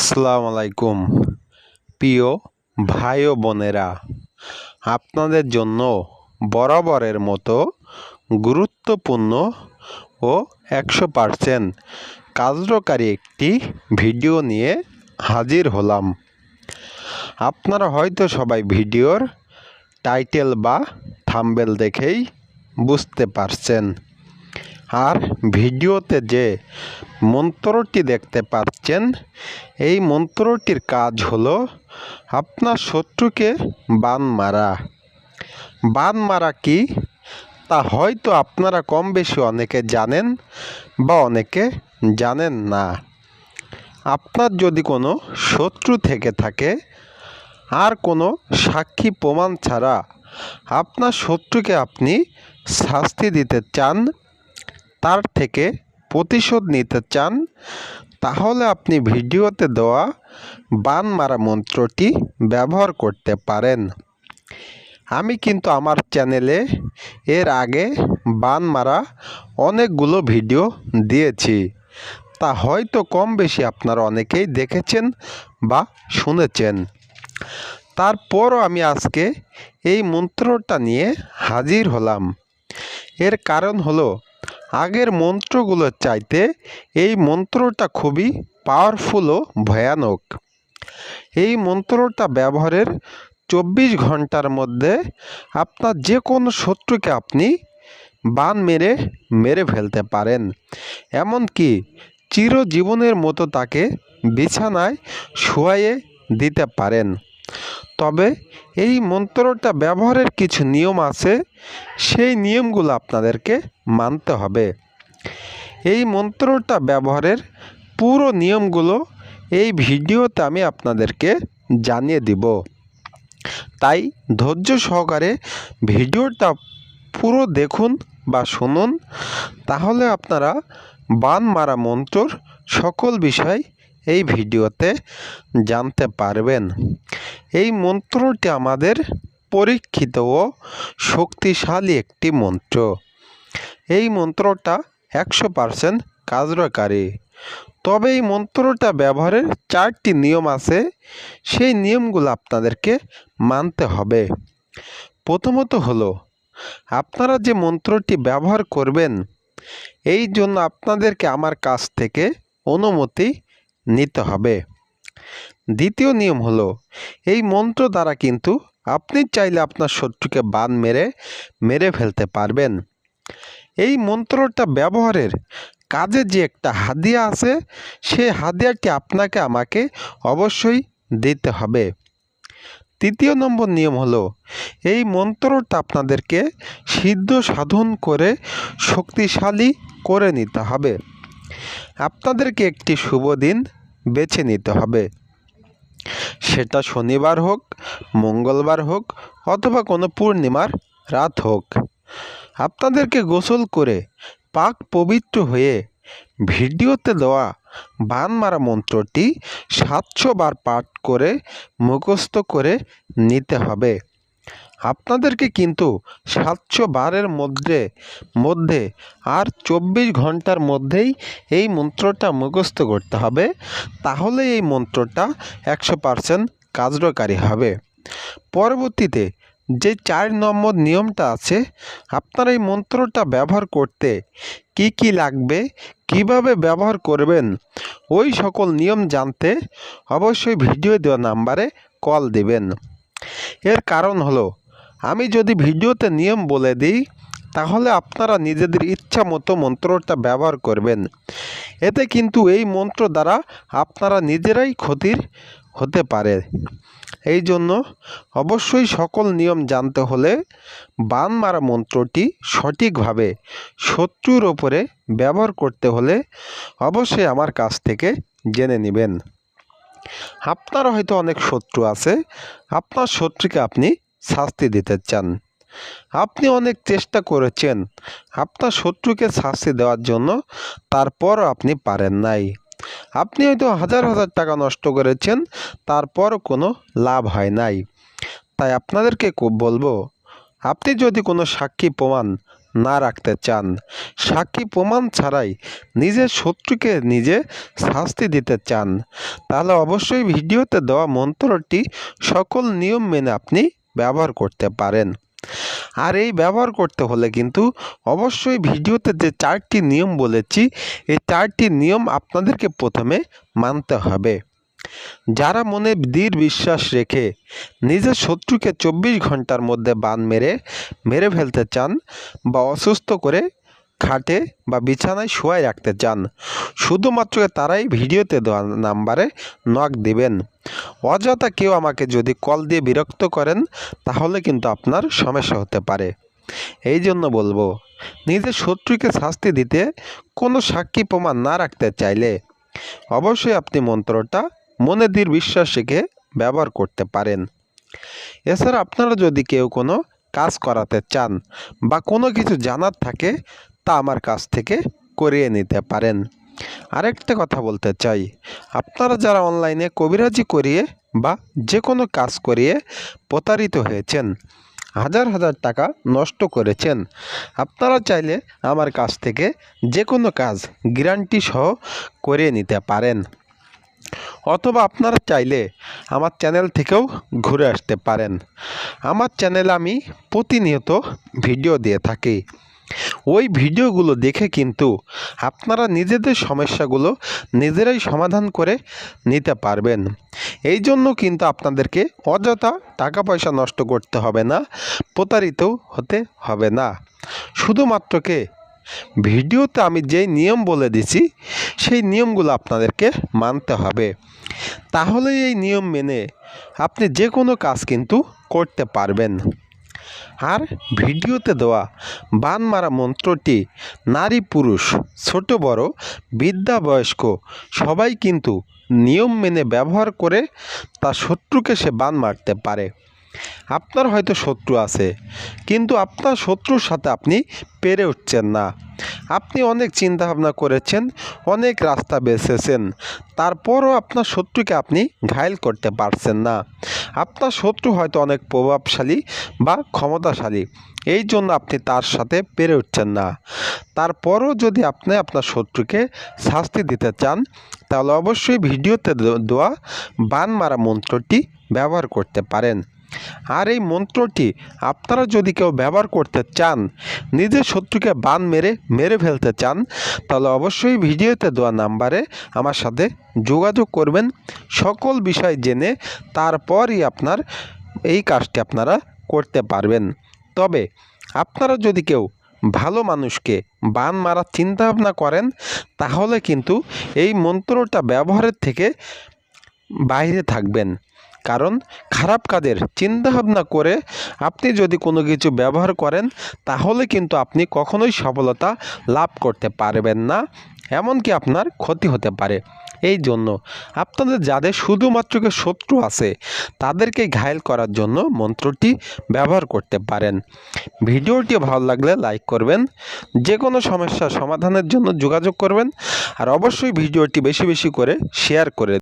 আসসালামু আলাইকুম। প্রিয় ভাই ও বোনেরা, আপনাদের জন্য বরাবরের মতো গুরুত্বপূর্ণ ও একশো পারসেন্ট কার্যকারী একটি ভিডিও নিয়ে হাজির হলাম। আপনারা হয়তো সবাই ভিডিওর টাইটেল বা থাম্বেল দেখেই বুঝতে পারছেন। আর ভিডিওতে যে মন্ত্রটি দেখতে পাচ্ছেন, এই মন্ত্রটির কাজ হলো আপনার শত্রুকে বান মারা। বান মারা কি? তা হয়তো আপনারা কম বেশি অনেকে জানেন বা অনেকে জানেন না। আপনার যদি কোনো শত্রু থেকে থাকে, আর কোনো সাক্ষী প্রমাণ ছাড়া আপনার শত্রুকে আপনি শাস্তি দিতে চান তার থেকে প্রতিশোধ নিতে চান, তাহলে আপনি ভিডিওতে দেওয়া বান মারা মন্ত্রটি ব্যবহার করতে পারেন। আমি কিন্তু আমার চ্যানেলে এর আগে বান মারা অনেকগুলো ভিডিও দিয়েছি। তা হয়তো কম বেশি আপনারা অনেকেই দেখেছেন বা শুনেছেন। তারপরও আমি আজকে এই মন্ত্রটা নিয়ে হাজির হলাম। এর কারণ হলো আগের মন্ত্রগুলোর চাইতে এই মন্ত্রটা খুবই পাওয়ারফুল ও ভয়ানক। এই মন্ত্রটা ব্যবহারের চব্বিশ ঘণ্টার মধ্যে আপনার যে কোনো শত্রুকে আপনি বান মেরে মেরে ফেলতে পারেন। এমনকি চিরজীবনের মতো তাকে বিছানায় শুয়াইয়ে দিতে পারেন। তবে এই মন্ত্রটা ব্যবহারের কিছু নিয়ম আছে, সেই নিয়মগুলো আপনাদেরকে মানতে হবে। এই মন্ত্রটা ব্যবহারের পুরো নিয়মগুলো এই ভিডিওতে আমি আপনাদেরকে জানিয়ে দিব। তাই ধৈর্য সহকারে ভিডিওটা পুরো দেখুন বা শুনুন, তাহলে আপনারা বান মারা মন্ত্রর সকল বিষয় এই ভিডিওতে জানতে পারবেন। এই মন্ত্রটি আমাদের পরীক্ষিত ও শক্তিশালী একটি মন্ত্র। এই মন্ত্রটা একশো পারসেন্ট কার্যকারী তবে এই মন্ত্রটা ব্যবহারের চারটি নিয়ম আছে, সেই নিয়মগুলো আপনাদেরকে মানতে হবে। প্রথমত হলো, আপনারা যে মন্ত্রটি ব্যবহার করবেন, এই জন্য আপনাদেরকে আমার কাছ থেকে অনুমতি নিতে হবে। দ্বিতীয় নিয়ম হলো, এই মন্ত্র দ্বারা কিন্তু আপনি চাইলে আপনার শত্রুকে বান মেরে মেরে ফেলতে পারবেন। এই মন্ত্রটা ব্যবহারের কাজে যে একটা হাদিয়া আছে সেই হাদিয়াটি আপনাকে আমাকে অবশ্যই দিতে হবে। তৃতীয় নম্বর নিয়ম হলো, এই মন্ত্রটা আপনাদেরকে সিদ্ধ সাধন করে শক্তিশালী করে নিতে হবে। আপনাদেরকে একটি শুভ দিন বেছে নিতে হবে। সেটা শনিবার হোক, মঙ্গলবার হোক, অথবা কোনো পূর্ণিমার রাত হোক। আপনাদেরকে গোসল করে পাক পবিত্র হয়ে ভিডিওতে দেওয়া বান মারা মন্ত্রটি সাতশো বার পাঠ করে মুখস্থ করে নিতে হবে। আপনাদেরকে কিন্তু সাতশো বারের মধ্যে মধ্যে আর চব্বিশ ঘণ্টার মধ্যেই এই মন্ত্রটা মুখস্থ করতে হবে। তাহলে এই মন্ত্রটা একশো পারসেন্ট কার্যকারী হবে। পরবর্তীতে যে চার নম্বর নিয়মটা আছে, আপনার এই মন্ত্রটা ব্যবহার করতে কি কি লাগবে, কীভাবে ব্যবহার করবেন, ওই সকল নিয়ম জানতে অবশ্যই ভিডিও দেওয়া নাম্বারে কল দিবেন। এর কারণ হলো আমি যদি ভিডিওতে নিয়ম বলে দিই, তাহলে আপনারা নিজেদের ইচ্ছা মতো মন্ত্রটা ব্যবহার করবেন। এতে কিন্তু এই মন্ত্র দ্বারা আপনারা নিজেরাই ক্ষতির হতে পারে। এই জন্য অবশ্যই সকল নিয়ম জানতে হলে বান মারা মন্ত্রটি সঠিকভাবে শত্রুর ওপরে ব্যবহার করতে হলে অবশ্যই আমার কাছ থেকে জেনে নেবেন। আপনার হয়তো অনেক শত্রু আছে। আপনার শত্রুকে আপনি শাস্তি দিতে চান। আপনি অনেক চেষ্টা করেছেন। আপনার শত্রুকে শাস্তি দেওয়ার জন্য তারপরও আপনি পারেন নাই। আপনি হয়তো হাজার হাজার টাকা নষ্ট করেছেন, তারপরও কোনো লাভ হয় নাই। তাই আপনাদেরকে বলব, আপনি যদি কোনো সাক্ষী প্রমাণ না রাখতে চান, সাক্ষী প্রমাণ ছাড়াই নিজের শত্রুকে নিজে শাস্তি দিতে চান, তাহলে অবশ্যই ভিডিওতে দেওয়া মন্ত্রটি সকল নিয়ম মেনে আপনি ব্যবহার করতে পারেন। আর এই ব্যবহার করতে হলে কিন্তু অবশ্যই ভিডিওতে যে চারটি নিয়ম বলেছি, এই চারটি নিয়ম আপনাদেরকে প্রথমে মানতে হবে। যারা মনে দৃঢ় বিশ্বাস রেখে নিজের শত্রুকে চব্বিশ ঘণ্টার মধ্যে বান মেরে মেরে ফেলতে চান বা অসুস্থ করে খাটে বা বিছানায় শোয়াই রাখতে চান। শুধুমাত্র তারাই ভিডিওতে দেওয়া নাম্বারে নক দিবেন। অযথা কেউ আমাকে যদি কল দিয়ে বিরক্ত করেন, তাহলে কিন্তু আপনার সমস্যা হতে পারে। এই জন্য বলব, নিজের শত্রুকে শাস্তি দিতে কোনো সাক্ষী প্রমাণ না রাখতে চাইলে অবশ্যই আপনি মন্ত্রটা মনে দৃঢ় বিশ্বাস রেখে ব্যবহার করতে পারেন। এছাড়া আপনারা যদি কেউ কোনো কাজ করাতে চান বা কোনো কিছু জানার থাকে তা আমার কাছ থেকে করিয়ে নিতে পারেন। আরেকটা কথা বলতে চাই, আপনারা যারা অনলাইনে কবিরাজি করিয়ে বা যে কোনো কাজ করিয়ে প্রতারিত হয়েছেন, হাজার হাজার টাকা নষ্ট করেছেন, আপনারা চাইলে আমার কাছ থেকে যে কোনো কাজ গ্যারান্টি সহ করিয়ে নিতে পারেন। অথবা আপনারা চাইলে আমার চ্যানেল থেকেও ঘুরে আসতে পারেন। আমার চ্যানেলে আমি প্রতিনিয়ত ভিডিও দিয়ে থাকি। ওই ভিডিওগুলো দেখে কিন্তু আপনারা নিজেদের সমস্যাগুলো নিজেরাই সমাধান করে নিতে পারবেন। এই জন্য কিন্তু আপনাদেরকে অযথা টাকা পয়সা নষ্ট করতে হবে না, প্রতারিত হতে হবে না। শুধুমাত্রকে ভিডিওতে আমি যেই নিয়ম বলে দিছি, সেই নিয়মগুলো আপনাদেরকে মানতে হবে। তাহলে এই নিয়ম মেনে আপনি যে কোনো কাজ কিন্তু করতে পারবেন। আর ভিডিওতে দেওয়া বান মারা মন্ত্রটি নারী পুরুষ, ছোট বড়, বৃদ্ধা বয়স্ক সবাই কিন্তু নিয়ম মেনে ব্যবহার করে তার শত্রুকে সে বান মারতে পারে। আপনার হয়তো শত্রু আছে, কিন্তু আপনার শত্রুর সাথে আপনি পেরে উঠছেন না। আপনি অনেক চিন্তা ভাবনা করেছেন, অনেক রাস্তা বেছেছেন, তারপরও আপনার শত্রুকে আপনি ঘায়েল করতে পারছেন না। আপনার শত্রু হয়তো অনেক প্রভাবশালী বা ক্ষমতাশালী। এই জন্য আপনি তার সাথে পেরে উঠছেন না। তারপরও যদি আপনি আপনার শত্রুকে শাস্তি দিতে চান, তাহলে অবশ্যই ভিডিওতে দেওয়া বান মারা মন্ত্রটি ব্যবহার করতে পারেন। আর এই মন্ত্রটি আপনারা যদি কেউ ব্যবহার করতে চান, নিজের শত্রুকে বান মেরে মেরে ফেলতে চান, তাহলে অবশ্যই ভিডিওতে দেওয়া নাম্বারে আমার সাথে যোগাযোগ করবেন। সকল বিষয় জেনে তারপরই আপনার এই কাজটি আপনারা করতে পারবেন। তবে আপনারা যদি কেউ ভালো মানুষকে বান মারার চিন্তাভাবনা করেন, তাহলে কিন্তু এই মন্ত্রটা ব্যবহারের থেকে বাইরে থাকবেন। কারণ খারাপ কাজের চিন্তাভাবনা করে আপনি যদি কোনো কিছু ব্যবহার করেন, তাহলে কিন্তু আপনি কখনোই সফলতা লাভ করতে পারবেন না। এমনকি আপনার ক্ষতি হতে পারে। এই জন্য আপনাদের যাদের শুধুমাত্রকে শত্রু আছে, তাদেরকে ঘায়েল করার জন্য মন্ত্রটি ব্যবহার করতে পারেন। ভিডিওটি ভালো লাগলে লাইক করবেন যে কোনো সমস্যার সমাধানের জন্য যোগাযোগ করবেন, আর অবশ্যই ভিডিওটি বেশি বেশি করে শেয়ার করে